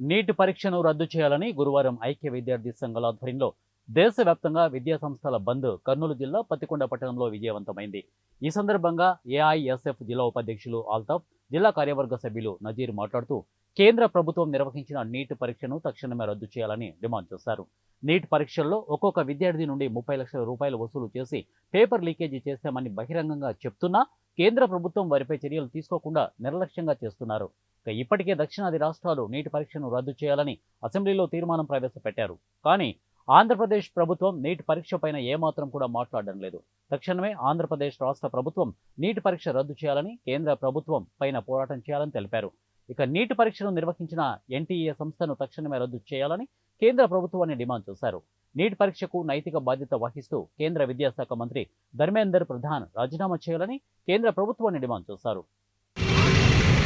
Neat పరీక్షను రద్దు చేయాలని గురువారం ఐక్య విద్యార్థి సంఘాల ఆధ్వర్యంలో దేశవ్యాప్తంగా విద్యా సంస్థల బంద్ కర్నూలు జిల్లా పత్తికొండ పట్టణంలో విజయవంతమైంది. ఈ సందర్భంగా ఏఐఎస్ఎఫ్ జిల్లా ఉపాధ్యక్షులు ఆల్తాఫ్ జిల్లా కార్యవర్గ సభ్యులు నజీర్ మాట్లాడుతూ కేంద్ర ప్రభుత్వం నిర్వహించిన నీట్ పరీక్షను తక్షణమే రద్దు చేయాలని డిమాండ్ చేశారు. నీట్ పరీక్షల్లో ఒక్కొక్క విద్యార్థి నుండి ముప్పై లక్షల రూపాయలు వసూలు చేసి పేపర్ లీకేజీ చేశామని బహిరంగంగా చెప్తున్నా కేంద్ర ప్రభుత్వం వారిపై చర్యలు తీసుకోకుండా నిర్లక్ష్యంగా చేస్తున్నారు. ఇప్పటికే దక్షిణాది రాష్ట్రాలు నీటి పరీక్షను రద్దు చేయాలని అసెంబ్లీలో తీర్మానం ప్రవేశపెట్టారు. కానీ ఆంధ్రప్రదేశ్ ప్రభుత్వం నీటి పరీక్ష పైన ఏమాత్రం కూడా మాట్లాడడం లేదు. తక్షణమే ఆంధ్రప్రదేశ్ రాష్ట్ర ప్రభుత్వం నీటి పరీక్ష రద్దు చేయాలని కేంద్ర ప్రభుత్వం పైన పోరాటం చేయాలని తెలిపారు. ఇక నీటి పరీక్షను నిర్వహించిన ఎన్టీఏ సంస్థను తక్షణమే రద్దు చేయాలని కేంద్ర ప్రభుత్వాన్ని డిమాండ్ చేశారు. నీట్ పరీక్షకు నైతిక బాధ్యత వహిస్తూ కేంద్ర విద్యాశాఖ మంత్రి ధర్మేందర్ ప్రధాన్ రాజీనామా చేయాలని కేంద్ర ప్రభుత్వాన్ని డిమాండ్ చేశారు.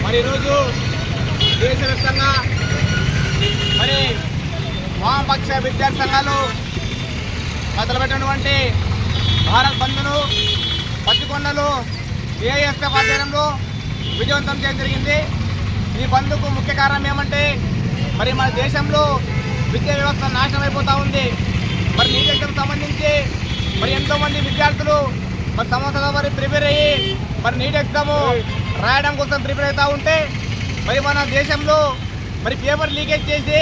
మరి ఈరోజు దేశవ్యాప్తంగా మరి వామపక్ష విద్యార్థి సంఘాలు మొదలుపెట్టినటువంటి భారత్ బంద్ను పత్తికొండలు ఏఎస్ఎఫ్ ఆధ్వర్యంలో విజయవంతం చేయడం జరిగింది. ఈ బంద్కు ముఖ్య కారణం ఏమంటే మరి మన దేశంలో విద్యా వ్యవస్థ నాశనం అయిపోతూ ఉంది. మరి నీట్ సంబంధించి మరి ఎంతోమంది విద్యార్థులు మరి సంవత్సరాల మరి ప్రిపేర్ అయ్యి మరి నీట్ ఎగ్జామ్ రాయడం కోసం ప్రిపేర్ అవుతూ ఉంటే మరి మన దేశంలో మరి పేపర్ లీకేజ్ చేసి